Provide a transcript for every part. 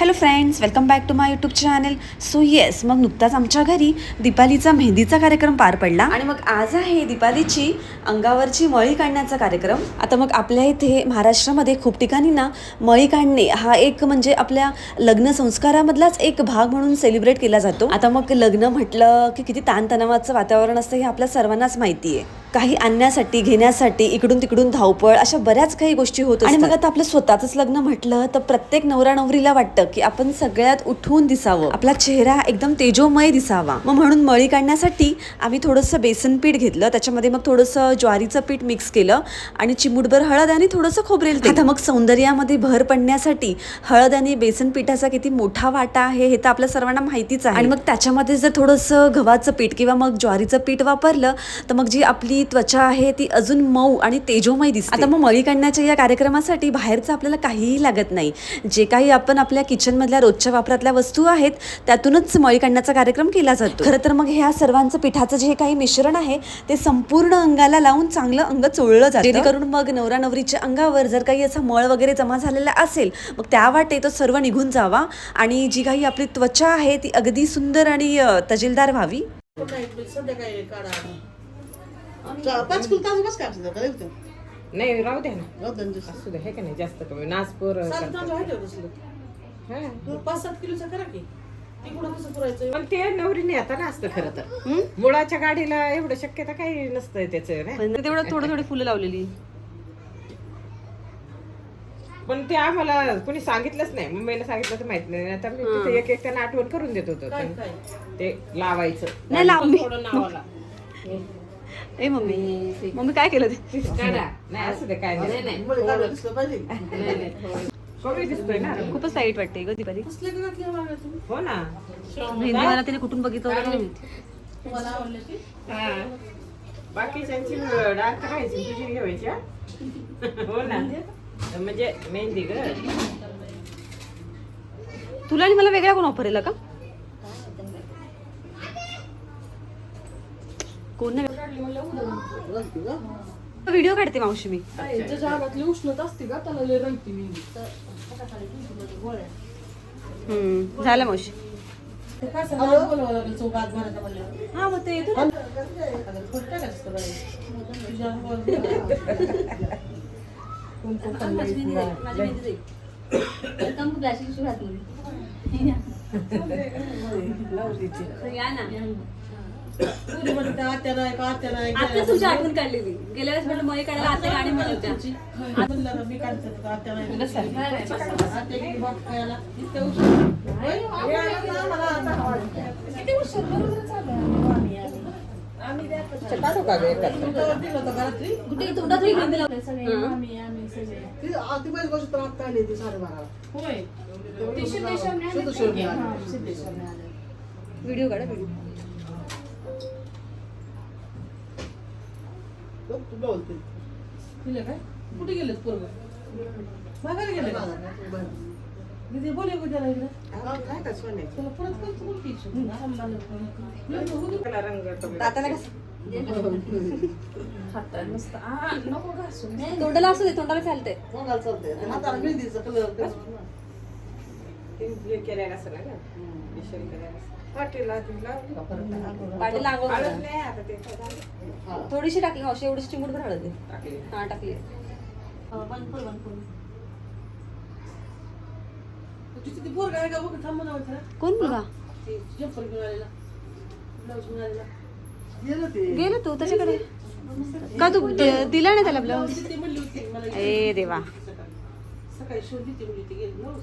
Hello friends welcome back to my YouTube channel so yes मग नुकताच आमच्या घरी दीपालीचा मेहंदीचा कार्यक्रम पार पडला. आणि मग आज आहे दीपालीची अंगावरची मळी काढण्याचा कार्यक्रम. आता मग आपल्या इथे महाराष्ट्रामध्ये खूप ठिकाणी ना मळी काढणे हा एक म्हणजे आपल्या लग्न संस्कारामधलाच एक भाग म्हणून सेलिब्रेट केला जातो. आता मग लग्न म्हटलं की किती ताणतणावाचं वातावरण असतं हे आपल्या सर्वांनाच माहिती आहे. काही आणण्यासाठी घेण्यासाठी इकडून तिकडून धावपळ अशा बऱ्याच काही गोष्टी होत आणि मग आता आपलं स्वतःच लग्न म्हटलं तर प्रत्येक नवरा नवरीला वाटतं की आपण सगळ्यात उठून दिसावं. आपला चेहरा एकदम तेजोमय दिसावा. मग म्हणून मळी काढण्यासाठी आम्ही थोडंसं बेसन पीठ घेतलं. त्याच्यामध्ये मग थोडंसं ज्वारीचं पीठ मिक्स केलं आणि चिमूटभर हळद आणि थोडंसं खोबरेल आता मग सौंदर्यामध्ये भर पडण्यासाठी हळद आणि बेसन पिठाचा किती मोठा वाटा आहे हे तर आपल्या सर्वांना माहितीच आहे. आणि मग त्याच्यामध्ये जर थोडंसं गव्हाचं पीठ किंवा मग ज्वारीचं पीठ वापरलं तर मग जी आपली त्वचा आहे ती अजून मऊ आणि तेजोमय दिसते. आता मग मळी काढण्याच्या या कार्यक्रमासाठी बाहेरचं आपल्याला काहीही लागत नाही. जे काही आपण आपल्या किचनमधल्या रोजच्या वापरातल्या वस्तू आहेत त्यातूनच मळी काढण्याचा कार्यक्रम केला जातो. खरं तर मग ह्या सर्वांचं पिठाचं जे काही मिश्रण आहे ते संपूर्ण अंगाला लावून चांगलं अंग चोळलं जातं. जेणेकरून मग नवरा नवरीच्या अंगावर जर काही असा मळ वगैरे जमा झालेला असेल मग त्या वाटे तो सर्व निघून जावा आणि जी काही आपली त्वचा आहे ती अगदी सुंदर आणि तजेलदार व्हावी. पाच काय? नाही राहू द्या ना. असू द्या हे का नाही जास्त कमी नाचपोर पाच सात किलोचं करा की. ते कुठं कसं पुरायचं? पण ते नवरीने आता असतं खरं तर. मुळाच्या गाडीला एवढं शक्यता काही नसतंय त्याचं ना पण तेवढं थोडं थोडी फुलं लावलेली. पण ते आम्हाला कोणी सांगितलंच नाही. मुंबईला सांगितलं तर माहीत नाही. आता मी तिथे एक एक त्यांना आठवण करून देत होतो. ते लावायचं. नाही लाव मी. थोडं नावाला. ए मम्मी मम्मी काय केलं ते. नाही असू दे काय नाही. कमी दिसतोय ना. खूपच साईट वाटते ग दीपाली? हो ना. मेहंदी मला तिने कुठून बघितलं होतं काय माहिती. तुम्हाला आवडले की हा. बाकीच्यांची डाळ करायची तुझी ठेवायची हा? हो ना. म्हणजे मेहंदी ग. तुला आणि मला वेगळा कोण ऑफर येला का? कोण नाही? व्हिडिओ काढते मावशी मी. उष्णता असते का त्याला लय रंगते मी. हम्म, झालं मावशी काय सांगा बोलवावं लागेल चौक आत भरायचा म्हणल्यावर हा मग ते अगं, खोटं पुरी म्हणते आत्या नाही का आत्या नाही आता तुझी आठवण काढली मी. गेल्या वेळेस म्हटलं मळी काढायला आता गाडी म्हणत होत्या. तुझी. म्हणलं मी काढते आत्या नाही आत्या बाप खायला. इतक्या उशीर. किती उशीर? बरोबर चालू आहे. आम्ही- आम्ही. आम्ही द्या आता. काढू का ग एकात? तुमच्यावर दिलं होतं का रात्री? ती- आ, ती पहिली गोष्ट तर आत्ता आली ती साडेबाराला. सिद्धेश्वरला आली. व्हिडिओ काढा व्हिडिओ बघ, तू बोलते. दिलं काय? कुठे गेलेत पोरगं? माघारी गेले का? दीदी बोलले का त्याला इकडे? काय का सोने? त्याला परत करतो बोल की. लय बघू दे. त्याला रंग कमी. दाताला कसं तोंडाला असू दे तोंडाला चालते तोंडाला चालतंय. हाताला मेहंदीचा कलर करून. ते हे केलेलं ना केलेलं हळद. नाही आता ते? हा. थोडीशी टाकली मावशी एवढीशी चिमूट भर हळद आहे. टाकली. हा टाकली तिथे ती पोरगं आहे का बघ. कोण मुलगा ते चप्पल घेऊन आलेला. ब्लाऊज घेऊन आलेला. गेलं ते. गेला तू त्याच्याकडे का तू दि- दिला नाही त्याला ब्लाऊज ती म्हणली होती मला ए देवा सकाळी. सकाळी शोध देते म्हणली ती गेली ब्लाऊज.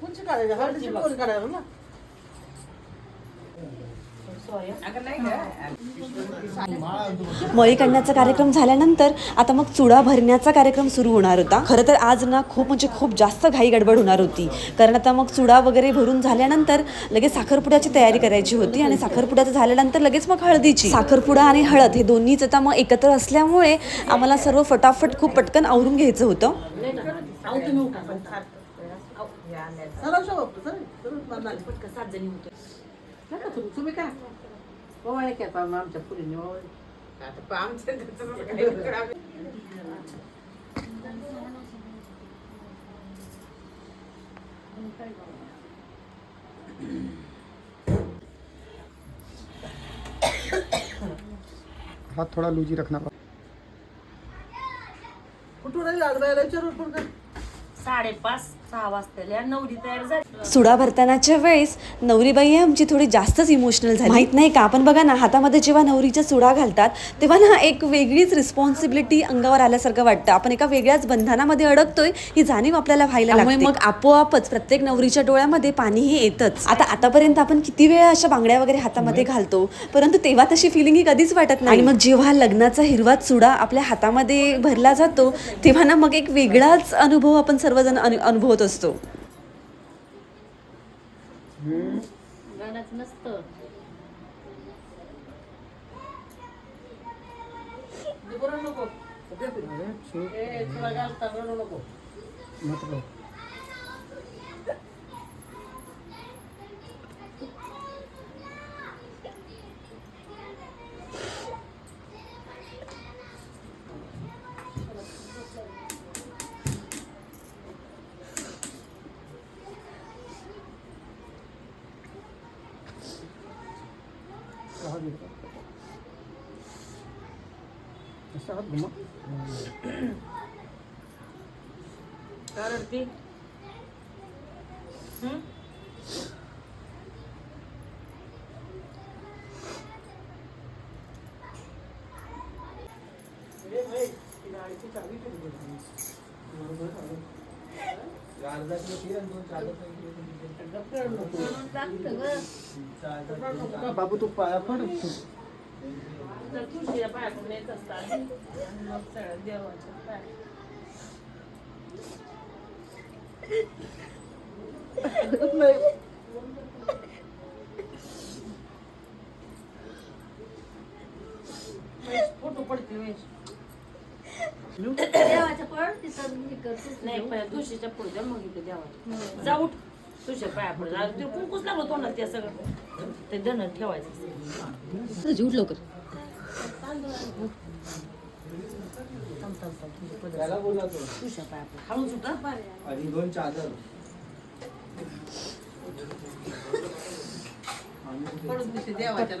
कोणची काढायची हळदीची कोण काढायला ना अगं नाही गं. मळी काढण्याचा कार्यक्रम झाल्यानंतर आता मग चुडा भरण्याचा कार्यक्रम सुरू होणार होता. खरं तर आज ना खूप म्हणजे खूप जास्त घाई गडबड होणार होती. कारण आता मग चुडा वगैरे भरून झाल्यानंतर लगेच साखरपुड्याची तयारी करायची होती आणि साखरपुड्याचं झाल्यानंतर लगेच मग हळदीची. साखरपुडा आणि हळद हे दोन्हीच आता मग एकत्र असल्यामुळे आम्हाला सर्व फटाफट खूप पटकन आवरून घ्यायचं होतं. सरळ शो नका तुम्ही- तुम्ही काय ओवाळे काय पाहून आमच्या पुरीने ओवाळे. आता पहा आम्ही- हाथ थोड़ा लूजी रखना पड़ेगा कुठून आली विचारून पण? साडेपाच सहा वाजता नवरी तयार झाली. सुडा भरतानाच्या वेळेस नवरीबाई आमची थोडी जास्तच इमोशनल झाली. माहीत नाही का? आपण बघा ना हातामध्ये जेव्हा नवरीच्या सुडा घालतात तेव्हा ना एक वेगळीच रिस्पॉन्सिबिलिटी अंगावर आल्यासारखं वाटतं. आपण एका वेगळ्याच बंधनामध्ये अडकतोय ही जाणीव आपल्याला व्हायला लागते. मग आपोआपच प्रत्येक नवरीच्या डोळ्यामध्ये पाणी हे येतच. आता आतापर्यंत आपण किती वेळा अशा बांगड्या वगैरे हातामध्ये घालतो परंतु तेव्हा तशी फिलिंग ही कधीच वाटत नाही. आणि मग जेव्हा लग्नाचा हिरवा चुडा आपल्या हातामध्ये भरला जातो तेव्हा ना मग एक वेगळाच अनुभव आपण सर्वजण अनु- अनुभवत असतो. गाण्याचं नसतं. बरं नको. ए, तुला घालता बरं नको मत लो कहाँ गिरा? ऐसा हाथ घुमा काय रडती हं? म्हणून टाकतं गं. बाबू तू पाया पड. देवाच्या फोटो पडते वेळेस देवाच्या तिथं नाही पण तुळशीच्या पुढच्या मग इथे देवा जा उठ. तुझ्या पाया पड. ते कुंकूच लागलो तोंडात ते सगळं. ते धन ठेवायचं. झूट लवकर. तुझ्या पाया पड. हळूच उठा पडून देवाच्या